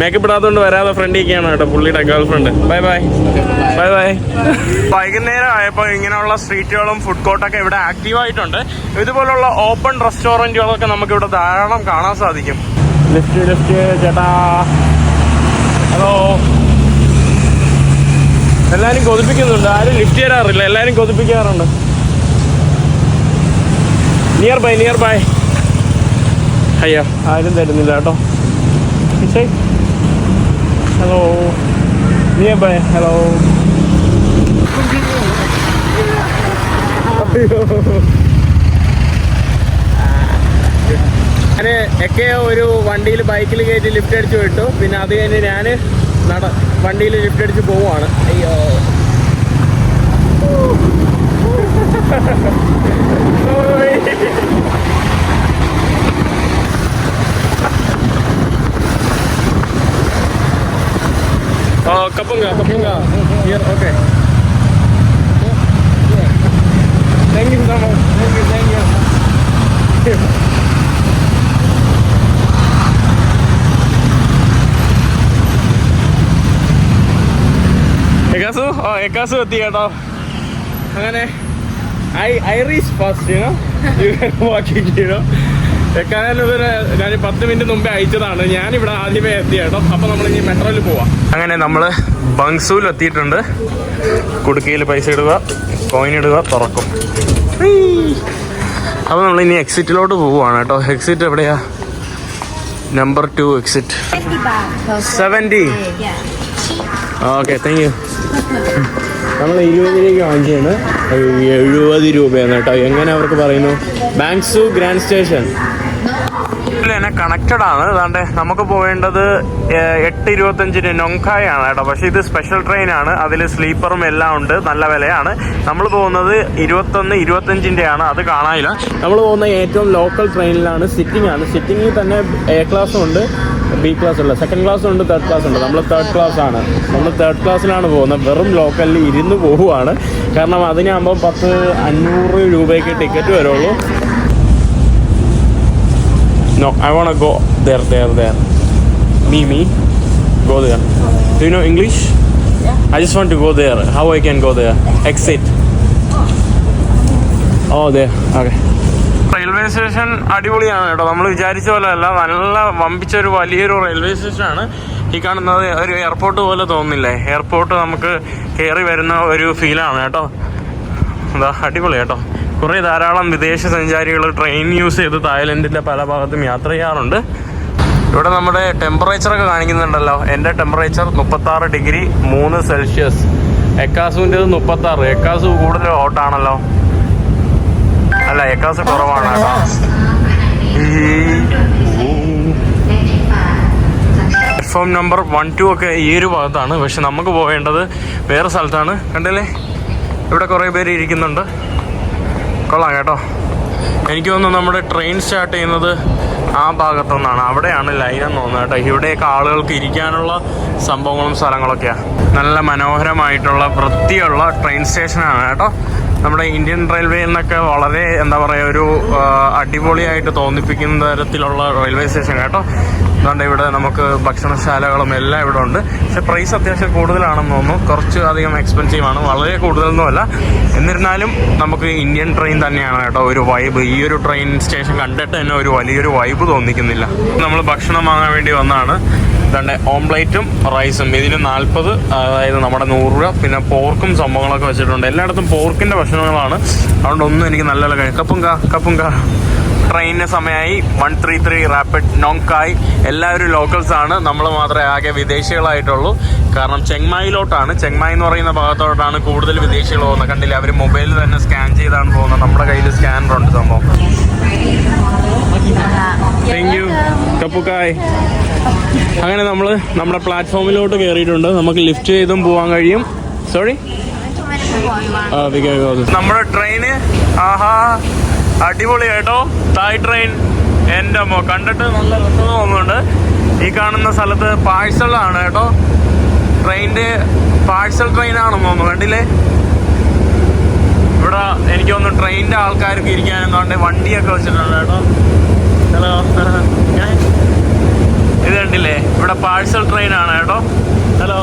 Makeup ഇടാത്തതുകൊണ്ട് വരാതെ ഫ്രണ്ടിലേക്കാണ് കേട്ടോ പുള്ളിയുടെ girlfriend bye bye bye bye വൈകുന്നേരം ആയപ്പോൾ ഇങ്ങനെയുള്ള സ്ട്രീറ്റുകളും food കോർട്ടൊക്കെ ഇവിടെ active ആയിട്ടുണ്ട്. ഇതുപോലുള്ള ഓപ്പൺ റെസ്റ്റോറന്റുകളൊക്കെ നമുക്ക് ഇവിടെ ധാരാളം കാണാൻ സാധിക്കും. ലിഫ്റ്റ് ലിഫ്റ്റ് ചേട്ടാ. ഹലോ എല്ലാരും കൊതിപ്പിക്കുന്നുണ്ട്. ആരും ലിഫ്റ്റ് തരാറില്ല എല്ലാരും കൊതിപ്പിക്കാറുണ്ട്. നിയർ ബൈ നിയർ ബൈ അയ്യോ ആരും തരുന്നില്ല കേട്ടോ. ഹലോ നീ എപ്പോ ഹലോ ഞാൻ ഒക്കെ ഒരു വണ്ടിയിൽ ബൈക്കിൽ കയറ്റി ലിഫ്റ്റ് അടിച്ച് വിട്ടു. പിന്നെ അത് കഴിഞ്ഞ് ഞാൻ നട വണ്ടിയിൽ ലിഫ്റ്റ് അടിച്ച് പോവാണ് അയ്യോ. Oh, Kapunga, Kapunga. Here, okay. Thank you so much. Thank you, thank you. എക്കാസു ഓ എക്കാസു എത്തി കേട്ടോ അങ്ങനെ I I reach first you know walking you know ഇവരെ ഞാൻ പത്ത് മിനിറ്റ് മുമ്പേ അയച്ചതാണ്. ഞാനിവിടെ ആദ്യമേ എത്തിയ കേട്ടോ. അപ്പോൾ നമ്മൾ ഇനി മെട്രോയിൽ പോവാം. അങ്ങനെ നമ്മൾ ബങ്സൂൽ എത്തിയിട്ടുണ്ട്. കുടുക്കയിൽ പൈസ ഇടുക കോയിൻ ഇടുക തുറക്കും. അപ്പോൾ നമ്മൾ ഇനി എക്സിറ്റിലോട്ട് പോവാണ് കേട്ടോ. എക്സിറ്റ് എവിടെയാ? Number two exit 50 baht per seventy okay thank you നമ്മൾ ഇരുപത് രൂപയ്ക്ക് വാങ്ങിച്ചാണ് എഴുപത് രൂപയാണ് കേട്ടോ. എങ്ങനെ അവർക്ക് പറയുന്നു? ബാങ്ക്സു ഗ്രാൻഡ് സ്റ്റേഷൻ തന്നെ കണക്റ്റഡ് ആണ്. അതാണ്ട് നമുക്ക് പോകേണ്ടത് എട്ട് ഇരുപത്തഞ്ചിന് നൊങ്കായ് ആണ് കേട്ടോ. പക്ഷേ ഇത് സ്പെഷ്യൽ ട്രെയിൻ ആണ്. അതിൽ സ്ലീപ്പറും എല്ലാം ഉണ്ട്. നല്ല വിലയാണ്. നമ്മൾ പോകുന്നത് ഇരുപത്തൊന്ന് ഇരുപത്തഞ്ചിന്റെ ആണ്. അത് കാണാനില്ല. നമ്മൾ പോകുന്ന ഏറ്റവും ലോക്കൽ ട്രെയിനിലാണ് സിറ്റിംഗ് ആണ്. സിറ്റിങ്ങിൽ തന്നെ എ ക്ലാസ്സും ഉണ്ട് ബി ക്ലാസ് ഉണ്ട് സെക്കൻഡ് ക്ലാസ് ഉണ്ട് തേർഡ് ക്ലാസ് ഉണ്ട്. നമ്മൾ തേർഡ് ക്ലാസ് ആണ്. നമ്മൾ തേർഡ് ക്ലാസ്സിലാണ് പോകുന്നത്. വെറും ലോക്കലിൽ ഇരുന്ന് പോവുകയാണ്. കാരണം അതിനാകുമ്പോൾ പത്ത് അഞ്ഞൂറ് രൂപയ്ക്ക് ടിക്കറ്റ് വരുള്ളൂ. No, I wanna go there, there, there. Me, me. Go there. Do you know English? Yeah. I just want to go there. How I can go there? Exit. Oh, there. Okay. Railway station അടിപൊളിയാണ് കേട്ടോ നമ്മൾ വിചാരിച്ച പോലെ അല്ല നല്ല വമ്പിച്ച ഒരു വലിയൊരു റെയിൽവേ സ്റ്റേഷനാണ് ഈ കാണുന്നത് ഒരു എയർപോർട്ട് പോലെ തോന്നുന്നില്ലേ എയർപോർട്ട് നമുക്ക് കയറി വരുന്ന ഒരു ഫീലാണ് കേട്ടോ എന്താ അടിപൊളി കേട്ടോ കുറേ ധാരാളം വിദേശ സഞ്ചാരികൾ ട്രെയിൻ യൂസ് ചെയ്ത് തായ്ലൻഡിന്റെ പല ഭാഗത്തും യാത്ര ചെയ്യാറുണ്ട്. ഇവിടെ നമ്മുടെ ടെമ്പറേച്ചറൊക്കെ കാണിക്കുന്നുണ്ടല്ലോ. എന്റെ ടെമ്പറേച്ചർ മുപ്പത്താറ് ഡിഗ്രി മൂന്ന് സെൽഷ്യസ് എക്കാസുവിന്റെത് മുപ്പത്താറ്. എക്കാസു കൂടുതൽ ഹോട്ടാണല്ലോ അല്ല എക്കാസ് കുറവാണ് കേട്ടോ. പ്ലാറ്റ്ഫോം നമ്പർ വൺ ടു ഒക്കെ ഈ ഒരു ഭാഗത്താണ്. പക്ഷെ നമുക്ക് പോകേണ്ടത് വേറെ സ്ഥലത്താണ്. കണ്ടില്ലേ? ഇവിടെ കുറേ പേര് ഇരിക്കുന്നുണ്ട്. കൊള്ളാം കേട്ടോ. എനിക്ക് തോന്നുന്നു നമ്മുടെ ട്രെയിൻ സ്റ്റാർട്ട് ചെയ്യുന്നത് ആ ഭാഗത്തുനിന്നാണ്. അവിടെയാണ് ലൈൻ എന്ന് തോന്നുന്നത് കേട്ടോ. ഇവിടെയൊക്കെ ആളുകൾക്ക് ഇരിക്കാനുള്ള സംഭവങ്ങളും സ്ഥലങ്ങളൊക്കെയാണ് നല്ല മനോഹരമായിട്ടുള്ള വൃത്തിയുള്ള ട്രെയിൻ സ്റ്റേഷനാണ് കേട്ടോ. നമ്മുടെ ഇന്ത്യൻ റെയിൽവേ എന്നൊക്കെ വളരെ എന്താ പറയുക ഒരു അടിപൊളിയായിട്ട് തോന്നിപ്പിക്കുന്ന തരത്തിലുള്ള റെയിൽവേ സ്റ്റേഷൻ കേട്ടോ. അതുകൊണ്ട് ഇവിടെ നമുക്ക് ഭക്ഷണശാലകളും എല്ലാം ഇവിടെ ഉണ്ട്. പക്ഷെ പ്രൈസ് അത്യാവശ്യം കൂടുതലാണെന്ന് തോന്നുന്നു. കുറച്ച് അധികം എക്സ്പെൻസീവ് ആണ്. വളരെ കൂടുതലൊന്നുമല്ല. എന്നിരുന്നാലും നമുക്ക് ഇന്ത്യൻ ട്രെയിൻ തന്നെയാണ് കേട്ടോ ഒരു വൈബ് ഈ ഒരു ട്രെയിൻ സ്റ്റേഷൻ കണ്ടിട്ട് തന്നെ ഒരു വലിയൊരു വൈബ് തോന്നിക്കുന്നില്ല. നമ്മൾ ഭക്ഷണം വാങ്ങാൻ വേണ്ടി വന്നാണ്. രണ്ട് ഓംപ്ലേറ്റും റൈസും ഇതിന് നാൽപ്പത് അതായത് നമ്മുടെ നൂറ് രൂപ പിന്നെ പോർക്കും സംഭവങ്ങളൊക്കെ വെച്ചിട്ടുണ്ട്. എല്ലായിടത്തും പോർക്കിന്റെ ഭക്ഷണങ്ങളാണ്. അതുകൊണ്ട് ഒന്നും എനിക്ക് നല്ല കപ്പും കാ കപ്പും കാ ട്രെയിനിന് സമയമായി one three three rapid Nong Khai. എല്ലാവരും ലോക്കൽസ് ആണ്. നമ്മൾ മാത്രമേ ആകെ വിദേശികളായിട്ടുള്ളൂ. കാരണം ചെങ്മായിലോട്ടാണ് ചെങ്മായി എന്ന് പറയുന്ന ഭാഗത്തോട്ടാണ് കൂടുതൽ വിദേശികൾ പോകുന്നത്. കണ്ടില്ല അവർ മൊബൈലിൽ തന്നെ സ്കാൻ ചെയ്താണ് പോകുന്നത്. നമ്മുടെ കയ്യിൽ സ്കാനർ ഉണ്ട് സംഭവം. താങ്ക് യു കപ്പുക്കായ്. അങ്ങനെ നമ്മൾ നമ്മുടെ പ്ലാറ്റ്ഫോമിലോട്ട് കയറിയിട്ടുണ്ട് നമുക്ക് ലിഫ്റ്റ് ചെയ്തും പോകാൻ കഴിയും. സോറി നമ്മുടെ ട്രെയിന് ആഹാ. അടിപൊളി കേട്ടോ. തായ് ട്രെയിൻ എന്റെ അമ്മ കണ്ടിട്ട് നല്ല രസം തോന്നുന്നുണ്ട്. ഈ കാണുന്ന സ്ഥലത്ത് പാഴ്സലാണ് കേട്ടോ. ട്രെയിന്റെ പാഴ്സൽ ട്രെയിൻ ആണെന്ന് തോന്നുന്നു. കണ്ടില്ലേ? ഇവിടെ എനിക്ക് തോന്നുന്നു ട്രെയിനിന്റെ ആൾക്കാർക്ക് ഇരിക്കാൻ എന്താണ്ട് വണ്ടിയൊക്കെ വെച്ചിട്ടുണ്ട് കേട്ടോ. ഹലോ ഇത് കണ്ടില്ലേ? ഇവിടെ പാഴ്സൽ ട്രെയിൻ ആണ് കേട്ടോ. ഹലോ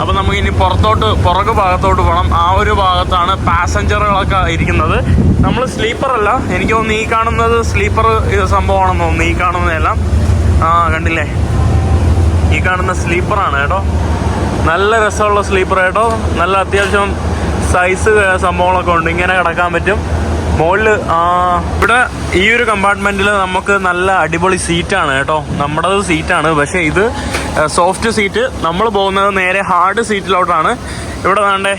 അപ്പൊ നമുക്ക് ഇനി പുറത്തോട്ട് പുറകു ഭാഗത്തോട്ട് പോകണം ആ ഒരു ഭാഗത്താണ് പാസഞ്ചറുകളൊക്കെ ഇരിക്കുന്നത്. നമ്മൾ സ്ലീപ്പർ അല്ല. എനിക്ക് തോന്നുന്നു ഈ കാണുന്നത് സ്ലീപ്പർ സംഭവമാണെന്ന് തോന്നുന്നു. ഈ കാണുന്നതെല്ലാം. ആ കണ്ടില്ലേ? ഈ കാണുന്ന സ്ലീപ്പറാണ് കേട്ടോ. നല്ല രസമുള്ള സ്ലീപ്പർ കേട്ടോ നല്ല അത്യാവശ്യം സൈസ് സംഭവങ്ങളൊക്കെ ഉണ്ട്. ഇങ്ങനെ കിടക്കാൻ പറ്റും. മുകളിൽ ഇവിടെ ഈ ഒരു കമ്പാർട്ട്മെന്റിൽ നമുക്ക് നല്ല അടിപൊളി സീറ്റാണ് കേട്ടോ. നമ്മുടേത് സീറ്റാണ് പക്ഷേ ഇത് സോഫ്റ്റ് സീറ്റ് നമ്മൾ പോകുന്നത് നേരെ ഹാർഡ് സീറ്റിലോട്ടാണ് ഇവിടെ വേണ്ടേ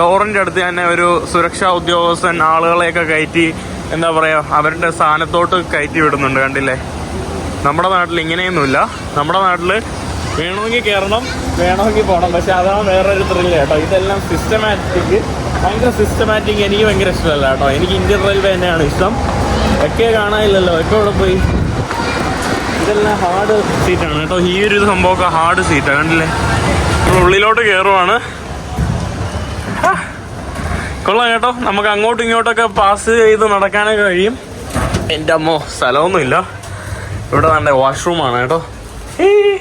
ഡോറിന്റെ അടുത്ത് തന്നെ ഒരു സുരക്ഷാ ഉദ്യോഗസ്ഥൻ ആളുകളെയൊക്കെ കയറ്റി എന്താ പറയുക അവരുടെ സ്ഥാനത്തോട്ട് കയറ്റി വിടുന്നുണ്ട് കണ്ടില്ലേ? നമ്മുടെ നാട്ടിൽ ഇങ്ങനെയൊന്നുമില്ല. നമ്മുടെ നാട്ടിൽ വേണമെങ്കിൽ കയറണം വേണമെങ്കിൽ പോകണം. പക്ഷെ അതാണ് വേറൊരു ത്രില്ല് കേട്ടോ. ഇതെല്ലാം സിസ്റ്റമാറ്റിക് ഭയങ്കര സിസ്റ്റമാറ്റിക് എനിക്ക് ഭയങ്കര ഇഷ്ടമല്ല കേട്ടോ. എനിക്ക് ഇന്ത്യൻ റെയിൽവേ തന്നെയാണ് ഇഷ്ടം. ഒക്കെ കാണാനില്ലല്ലോ. ഒക്കെ ഇവിടെ പോയി. ഇതെല്ലാം ഹാർഡ് സീറ്റാണ് കേട്ടോ. ഈ ഒരു സംഭവമൊക്കെ ഹാർഡ് സീറ്റാണ് കണ്ടില്ലേ? ഉള്ളിലോട്ട് കയറുവാണ് കൊള്ളാം കേട്ടോ. നമുക്ക് അങ്ങോട്ടും ഇങ്ങോട്ടൊക്കെ പാസ് ചെയ്ത് നടക്കാനൊക്കെ കഴിയും. എന്റെ അമ്മോ സ്ഥലമൊന്നുമില്ല. ഇവിടെ നല്ല വാഷ്റൂമാണ് കേട്ടോ. ഏയ്.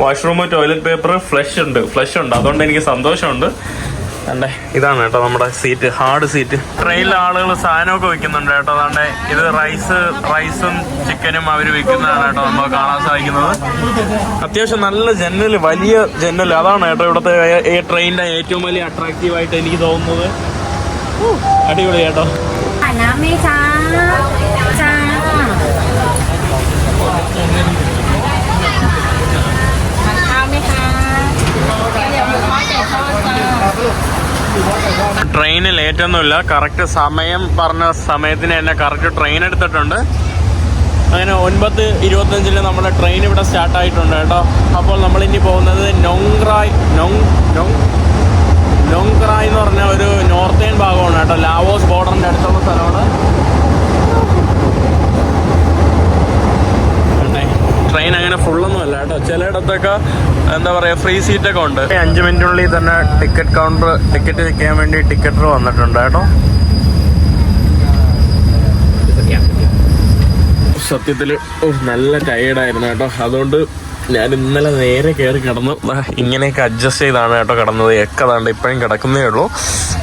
വാഷ്റൂം ടോയ്ലറ്റ് പേപ്പർ ഫ്ലഷ് ഉണ്ട്. ഫ്ലഷ് ഉണ്ട്. അതുകൊണ്ട് എനിക്ക് സന്തോഷമുണ്ട്. അണ്ടേ ഇതാണ് കേട്ടോ നമ്മുടെ സീറ്റ്. Hard seat. ട്രെയിനിൽ ആളുകൾ സാധനമൊക്കെ വെക്കുന്നുണ്ട് കേട്ടോ. അതാണ്ട് ഇത് റൈസ് റൈസും ചിക്കനും അവർ വെക്കുന്നതാണ് കേട്ടോ നമ്മൾ കാണാൻ സാധിക്കുന്നത്. അത്യാവശ്യം നല്ല ജനൽ വലിയ ജനൽ. അതാണ് കേട്ടോ ഇവിടുത്തെ ഈ ട്രെയിനിന്റെ ഏറ്റവും വലിയ അട്രാക്റ്റീവ് ആയിട്ട് എനിക്ക് തോന്നുന്നത്. അടിപൊളി കേട്ടോ. ട്രെയിന് ലേറ്റൊന്നുമില്ല. കറക്റ്റ് സമയം പറഞ്ഞ സമയത്തിന് തന്നെ കറക്റ്റ് ട്രെയിൻ എടുത്തിട്ടുണ്ട്. അങ്ങനെ ഒൻപത് ഇരുപത്തഞ്ചിന് നമ്മുടെ ട്രെയിൻ ഇവിടെ സ്റ്റാർട്ട് ആയിട്ടുണ്ട് കേട്ടോ. അപ്പോൾ നമ്മൾ ഇനി പോകുന്നത് നൊങ്ക്രായ് നൊങ് നൊങ് നൊങ്ക്രായ് എന്ന് പറഞ്ഞ ഒരു നോർത്തേൺ ഭാഗമാണ് കേട്ടോ. ലാവോസ് ബോർഡറിന്റെ അടുത്തുള്ള സ്ഥലമാണ്. ട്രെയിൻ അങ്ങനെ ഫുള്ളൊന്നും അല്ല കേട്ടോ ചിലയിടത്തൊക്കെ എന്താ പറയുക ഫ്രീ സീറ്റ് ഒക്കെ ഉണ്ട്. അഞ്ച് മിനിറ്റിനുള്ളിൽ തന്നെ ടിക്കറ്റ് കൗണ്ടർ ടിക്കറ്റ് നിൽക്കാൻ വേണ്ടി ടിക്കറ്റർ വന്നിട്ടുണ്ട് കേട്ടോ. സത്യത്തിൽ നല്ല ടയേർഡായിരുന്നു കേട്ടോ. അതുകൊണ്ട് ഞാൻ ഇന്നലെ നേരെ കയറി കിടന്നു ഇങ്ങനെയൊക്കെ അഡ്ജസ്റ്റ് ചെയ്താണ് കേട്ടോ കിടന്നത്. ഒക്കെ അതാണ്ട് ഇപ്പോഴും കിടക്കുന്നേ ഉള്ളൂ.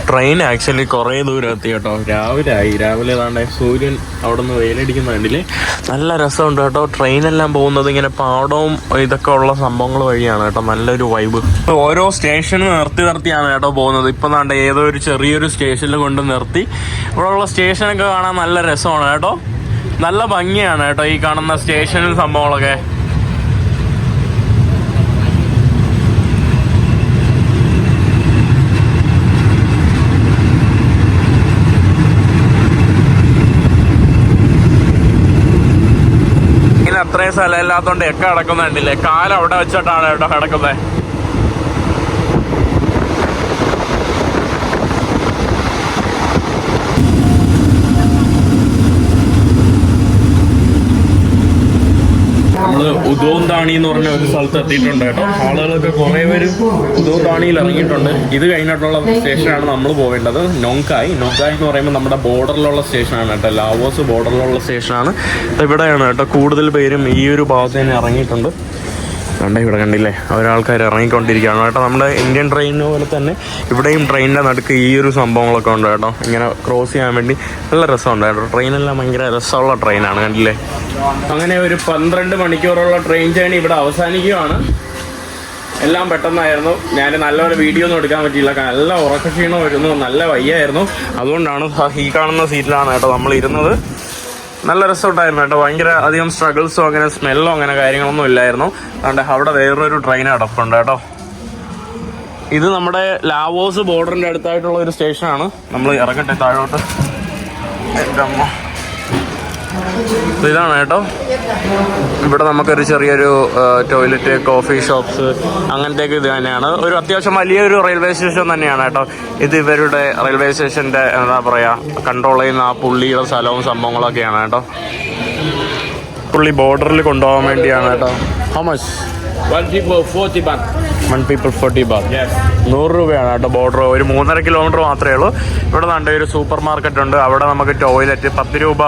ട്രെയിൻ ആക്ച്വലി കുറേ ദൂരം എത്തി കേട്ടോ. രാവിലെ ആയി. രാവിലെ ഏതാണ്ട് സൂര്യൻ അവിടെ നിന്ന് വെയിലടിക്കുന്ന കണ്ടില്ലേ? നല്ല രസമുണ്ട് കേട്ടോ. ട്രെയിനെല്ലാം പോകുന്നത് ഇങ്ങനെ പാടവും ഇതൊക്കെ ഉള്ള സംഭവങ്ങൾ വഴിയാണ് കേട്ടോ. നല്ലൊരു വൈബ് ഓരോ സ്റ്റേഷനും നിർത്തി നിർത്തിയാണ് കേട്ടോ പോകുന്നത്. ഇപ്പം താണ്ട് ഏതോ ഒരു ചെറിയൊരു സ്റ്റേഷനിൽ കൊണ്ട് നിർത്തി. ഇവിടെ ഉള്ള സ്റ്റേഷനൊക്കെ കാണാൻ നല്ല രസമാണ് കേട്ടോ. നല്ല ഭംഗിയാണ് കേട്ടോ ഈ കാണുന്ന സ്റ്റേഷനും സംഭവങ്ങളൊക്കെ. ഇങ്ങനെ അത്രയും സ്ഥലം ഇല്ലാത്തതുകൊണ്ട് എക്ക കിടക്കുന്നുണ്ടല്ലേ കാലം അവിടെ വെച്ചിട്ടാണ് കേട്ടോ കിടക്കുന്നത്. നമ്മൾ താണി എന്ന് പറഞ്ഞ ഒരു സ്ഥലത്ത് എത്തിയിട്ടുണ്ട് കേട്ടോ. ആളുകളൊക്കെ കുറെ പേര് ഉദോന്താണിയിൽ ഇറങ്ങിയിട്ടുണ്ട്. ഇത് കഴിഞ്ഞിട്ടുള്ള സ്റ്റേഷനാണ് നമ്മൾ പോവേണ്ടത്. നോങ്കായ്. നോങ്കായ് എന്ന് പറയുമ്പോൾ നമ്മുടെ ബോർഡറിലുള്ള സ്റ്റേഷനാണ് കേട്ടോ. ലാവോസ് ബോർഡറിലുള്ള സ്റ്റേഷനാണ്. ഇവിടെയാണ് കേട്ടോ കൂടുതൽ പേരും ഈ ഒരു ഭാഗത്ത് തന്നെ ഇറങ്ങിയിട്ടുണ്ട്. കണ്ടേ ഇവിടെ കണ്ടില്ലേ? ഒരാൾക്കാർ ഇറങ്ങിക്കൊണ്ടിരിക്കുകയാണ്. കേട്ടോ നമ്മുടെ ഇന്ത്യൻ ട്രെയിനിന് പോലെ തന്നെ ഇവിടെയും ട്രെയിനിന്റെ നടുക്ക് ഈ ഒരു സംഭവങ്ങളൊക്കെ ഉണ്ട് കേട്ടോ. ഇങ്ങനെ ക്രോസ് ചെയ്യാൻ വേണ്ടി നല്ല രസമുണ്ട് കേട്ടോ. ട്രെയിനെല്ലാം ഭയങ്കര രസമുള്ള ട്രെയിനാണ് കണ്ടില്ലേ? അങ്ങനെ ഒരു പന്ത്രണ്ട് മണിക്കൂറുള്ള ട്രെയിൻ ജേണി ഇവിടെ അവസാനിക്കുകയാണ്. എല്ലാം പെട്ടെന്നായിരുന്നു. ഞാൻ നല്ലൊരു വീഡിയോ ഒന്നും എടുക്കാൻ പറ്റിയില്ല. നല്ല ഉറക്കക്ഷീണം വരുന്നു നല്ല വയ്യായിരുന്നു. അതുകൊണ്ടാണ് ഈ കാണുന്ന സീറ്റിലാണ് കേട്ടോ നമ്മൾ ഇരുന്നത്. നല്ല റിസോർട്ടായിരുന്നു കേട്ടോ. ഭയങ്കര അധികം സ്ട്രഗിൾസോ അങ്ങനെ സ്മെല്ലോ അങ്ങനെ കാര്യങ്ങളൊന്നും ഇല്ലായിരുന്നു. അതുകൊണ്ട് അവിടെ വേറൊരു ട്രെയിൻ അടപ്പുണ്ട് കേട്ടോ. ഇത് നമ്മുടെ ലാവോസ് ബോർഡറിന്റെ അടുത്തായിട്ടുള്ള ഒരു സ്റ്റേഷനാണ് നമ്മൾ ഇറങ്ങട്ടെ താഴോട്ട്. എന്റെ അമ്മ. ഇതാണ് കേട്ടോ. ഇവിടെ നമുക്കൊരു ചെറിയൊരു ടോയ്ലറ്റ് കോഫി ഷോപ്സ് അങ്ങനത്തെയൊക്കെ ഇത് തന്നെയാണ്. ഒരു അത്യാവശ്യം വലിയൊരു റെയിൽവേ സ്റ്റേഷൻ തന്നെയാണ് കേട്ടോ. ഇത് ഇവരുടെ റെയിൽവേ സ്റ്റേഷന്റെ എന്താ പറയുക കൺട്രോൾ ചെയ്യുന്ന ആ പുള്ളിയുടെ സ്ഥലവും സംഭവങ്ങളൊക്കെയാണ് കേട്ടോ. പുള്ളി ബോർഡറിൽ കൊണ്ടുപോകാൻ വേണ്ടിയാണ് കേട്ടോ. How much One people, 40 baht. One people forty baht നൂറ് രൂപയാണ് കേട്ടോ ബോർഡർ ഒരു മൂന്നര കിലോമീറ്റർ മാത്രമേ ഉള്ളൂ. ഇവിടെ നല്ല ഒരു സൂപ്പർ മാർക്കറ്റ് ഉണ്ട്. അവിടെ നമുക്ക് ടോയ്ലറ്റ് പത്ത് രൂപ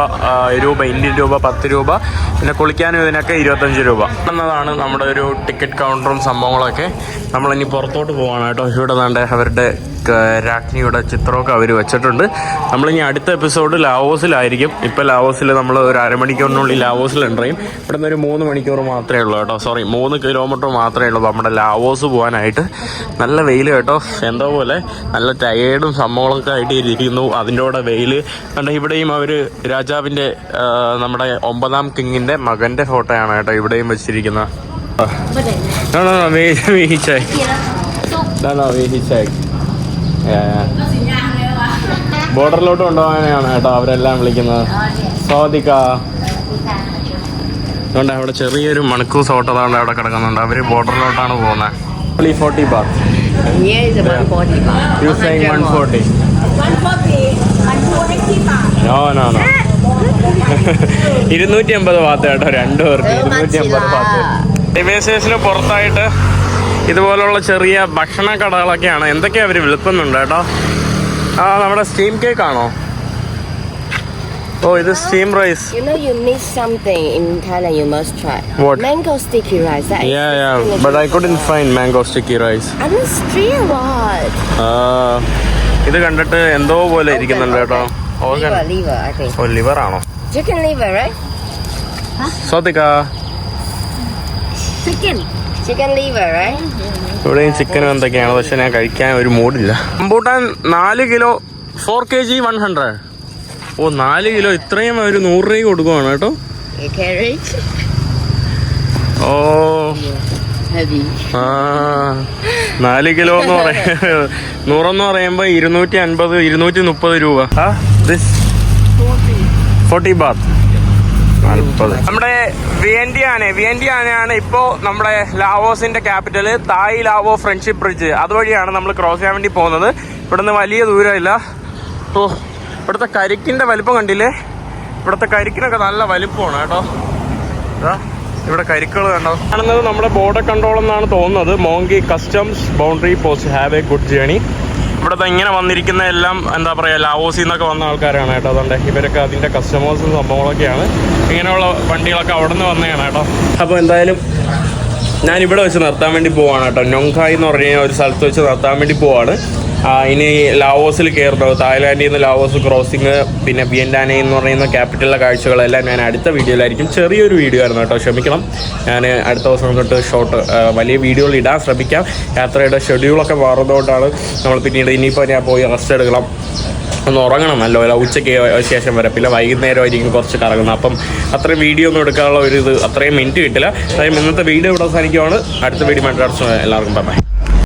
രൂപ ഇന്ത്യൻ രൂപ പത്ത് രൂപ. പിന്നെ കുളിക്കാനും ഇതിനൊക്കെ ഇരുപത്തഞ്ച് രൂപ. എന്നതാണ് നമ്മുടെ ഒരു ടിക്കറ്റ് കൗണ്ടറും സംഭവങ്ങളൊക്കെ. നമ്മളിനി പുറത്തോട്ട് പോവാണ് കേട്ടോ. ഇവിടെ വേണ്ട അവരുടെ രാജ്ഞിയുടെ ചിത്രമൊക്കെ അവർ വെച്ചിട്ടുണ്ട്. നമ്മളിനി അടുത്ത എപ്പിസോഡ് ലാവോസിലായിരിക്കും. ഇപ്പോൾ ലാവോസിൽ നമ്മൾ ഒരു അരമണിക്കൂറിനുള്ളിൽ ലാവോസിൽ എന്റർ ഇവിടെ നിന്ന് ഒരു മൂന്ന് മണിക്കൂർ മാത്രമേ ഉള്ളൂ കേട്ടോ. സോറി മൂന്ന് കിലോമീറ്റർ മാത്രമേ ഉള്ളൂ നമ്മുടെ ലാവോസ് പോകാനായിട്ട്. നല്ല വെയിൽ കേട്ടോ. എന്തോ പോലെ നല്ല ടയേർഡും സംഭവങ്ങളൊക്കെ ആയിട്ട് ഇരിക്കുന്നു. അതിന്റെ കൂടെ വെയിൽ കണ്ട ഇവിടെയും അവർ രാജാവിന്റെ നമ്മുടെ ഒമ്പതാം കിങ്ങിന്റെ മകന്റെ ഫോട്ടോയാണ് കേട്ടോ ഇവിടെയും വെച്ചിരിക്കുന്നത്. No, no, no, we, we hitchhike. No, no, we hitchhike. ബോർഡറിലോട്ട് കൊണ്ടുപോകാനാണ് കേട്ടോ അവരെല്ലാം വിളിക്കുന്നത്. സ്വാതിക അതുകൊണ്ട് അവിടെ ചെറിയൊരു മണക്കൂസ് ഓട്ടോ അവിടെ കിടക്കുന്നുണ്ട്. അവർ ബോർഡറിലോട്ടാണ് പോകുന്നത് forty baht Yeah, it's about 40 baht. You saying one forty 140 no no no ഇരുന്നൂറ്റി അമ്പത് ഭാഗത്ത് കേട്ടോ രണ്ടു പേർക്ക് ഇരുന്നൂറ്റി അമ്പത് ഭാഗത്ത് റെയിൽവേ സ്റ്റേഷന് പുറത്തായിട്ട് ഇതുപോലുള്ള ചെറിയ ഭക്ഷണ കടകളൊക്കെയാണ്. എന്തൊക്കെയാ അവർ വിൽക്കുന്നുണ്ട് കേട്ടോ? ആ നമ്മുടെ സ്റ്റീം കേക്ക് ആണോ? ഓ ഇത് steam rice mango sticky rice ഇത് കണ്ടിട്ട് എന്തോ പോലെ ഇരിക്കുന്നുണ്ട് കേട്ടോ. ലിവർ ആണോ? സ്വാതികൻ Right? ഇവിടെയും ചിക്കനും എന്തൊക്കെയാണ്? പക്ഷെ ഞാൻ കഴിക്കാൻ ഒരു മൂടില്ല അമ്പൂട്ടാൻ നാല് kilo four K G one hundred ഓ നാല് കിലോ ഇത്രയും ഒരു നൂറ് രൂപ കൊടുക്കുവാണ് കേട്ടോ. ഓ. ആ നാല് കിലോ എന്ന് പറയാ നൂറെന്ന് പറയുമ്പോ ഇരുന്നൂറ്റി അൻപത് ഇരുന്നൂറ്റി മുപ്പത് രൂപ. ഫോർട്ടി ബാത്ത് നമ്മുടെ വിയന്റിയാനെ വിയന്റിയാനയാണ് ഇപ്പോ നമ്മുടെ ലാവോസിന്റെ capital Thai Lao friendship bridge. അതുവഴിയാണ് നമ്മൾ ക്രോസ് ചെയ്യാൻ വേണ്ടി പോകുന്നത്. ഇവിടുന്ന് വലിയ ദൂരമില്ല. ഓ ഇവിടുത്തെ കരിക്കിന്റെ വലിപ്പം കണ്ടില്ലേ? ഇവിടുത്തെ കരിക്കിനൊക്കെ നല്ല വലിപ്പമാണ് കേട്ടോ. ഇവിടെ കരിക്കുകൾ കണ്ടോ? കാണുന്നത് നമ്മുടെ ബോർഡർ കൺട്രോൾ എന്നാണ് തോന്നുന്നത്. മോങ്കി customs boundary post have a good journey ഇവിടുത്തെ ഇങ്ങനെ വന്നിരിക്കുന്ന എല്ലാം എന്താ പറയുക ലാവോസിൽ നിന്നൊക്കെ വന്ന ആൾക്കാരാണ് കേട്ടോ അതുകൊണ്ട് ഇവരൊക്കെ അതിന്റെ കസ്റ്റമേഴ്സും സംഭവങ്ങളൊക്കെയാണ്. ഇങ്ങനെയുള്ള വണ്ടികളൊക്കെ അവിടെ നിന്ന് വന്നതാണ് കേട്ടോ. അപ്പോൾ എന്തായാലും ഞാൻ ഇവിടെ വെച്ച് നിർത്താൻ വേണ്ടി പോവാണ് കേട്ടോ. നൊങ്കായ് എന്ന് പറഞ്ഞ ഒരു സ്ഥലത്ത് വെച്ച് നിർത്താൻ വേണ്ടി പോവാണ്. ഇനി ലാവോസിൽ കയറുന്നത്. തായ്ലാൻഡിൽ നിന്ന് ലാവോസ് ക്രോസിങ് പിന്നെ വിയൻഡാനെ എന്ന് പറയുന്ന ക്യാപിറ്റലിലെ കാഴ്ചകളെല്ലാം ഞാൻ അടുത്ത വീഡിയോയിലായിരിക്കും. ചെറിയൊരു വീഡിയോ ആയിരുന്നു കേട്ടോ ക്ഷമിക്കണം. ഞാൻ അടുത്ത ദിവസം തൊട്ട് ഷോർട്ട് വലിയ വീഡിയോകൾ ഇടാൻ ശ്രമിക്കാം. യാത്രയുടെ ഷെഡ്യൂളൊക്കെ മാറുന്നതുകൊണ്ടാണ് നമ്മൾ പിന്നീട് ഇനിയിപ്പോൾ ഞാൻ പോയി റെസ്റ്റ് എടുക്കണം. ഒന്ന് ഉറങ്ങണം നല്ലപോലെ ഉച്ചയ്ക്ക് ശേഷം വരെ. പിന്നെ വൈകുന്നേരം വൈകുന്നേരമായിരിക്കും കുറച്ച് കറങ്ങുന്നത്. അപ്പം അത്രയും വീഡിയോ ഒന്നും എടുക്കാനുള്ള ഒരു ഇത് അത്രയും മിനിറ്റ് കിട്ടില്ല. അതായത് ഇന്നത്തെ വീഡിയോ ഇവിടെ അവസാനിക്കുവാണ്. അടുത്ത വീഡിയോ മാറ്റി എല്ലാവർക്കും ബൈ